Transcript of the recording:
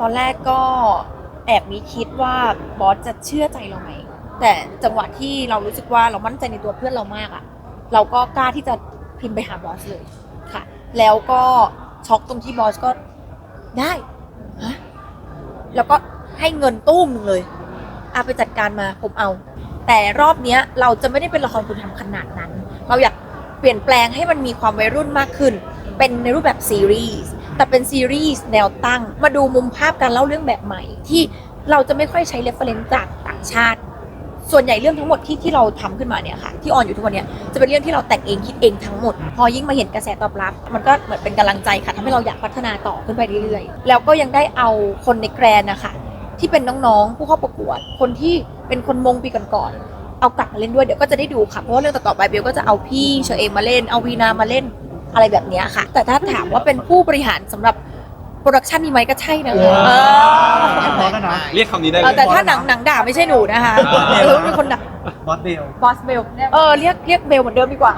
ตอนแรกก็แอบมีคิดว่าบอสจะเชื่อใจเราไหม แต่จังหวะที่เรารู้สึกว่าเรามั่นใจในตัวเพื่อนเรามากอะเราก็กล้าที่จะพิมพ์ไปหาบอสเลยค่ะ แล้วก็ช็อกตรงที่บอสก็ได้ฮะแล้วก็ให้เงินตุ้มหนึ่งเลยเอาไปจัดการมาผมเอา แต่รอบเนี้ยเราจะไม่ได้เป็นละครคุณธรรมขนาดนั้น เราอยากเปลี่ยนแปลงให้มันมีความวัยรุ่นมากขึ้น เป็นในรูปแบบซีรีส์ แต่เป็นซีรีส์แนวตั้ง มาดูมุมภาพการเล่าเรื่องแบบใหม่ ที่เราจะไม่ค่อยใช้เรฟเฟรนซ์จากต่างชาติ ส่วนใหญ่เรื่องทั้งหมดที่ที่เราทำขึ้นมาเนี่ยค่ะ ที่ออนอยู่ทุกวันเนี้ยจะเป็นเรื่องที่เราแต่งเองคิดเองทั้งหมด พอยิ่งมาเห็นกระแสตอบรับ มันก็เหมือนเป็นกำลังใจค่ะทำให้เราอยากพัฒนาต่อขึ้นไปเรื่อยๆ แล้วก็ยังได้เอาคนในแกรนนะคะที่เป็นน้องๆ ผู้เข้าประกวด คนที่เป็นคนมงปีก่อนๆเอากลับมาเล่นด้วยเดี๋ยวก็จะได้ดูค่ะเพราะว่าเรื่องต่อๆไปเบลก็จะเอาพี่เชอเอมมาเล่นเอาวีนามาเล่น อะไรแบบเนี้ยค่ะ แต่ถ้าถามว่าเป็นผู้บริหารสำหรับโปรดักชันนี้ไหมก็ใช่นะคะเออพอแล้วนะ เรียกคำนี้ได้เลเออย แต่ถ้าหนังหนังด่าไม่ใช่หนูนะคะอ่าเออเป็นคนด่าบอสเบล บอสเบลเออเรียกเรียกเบลเหมือนเดิมดีกว่า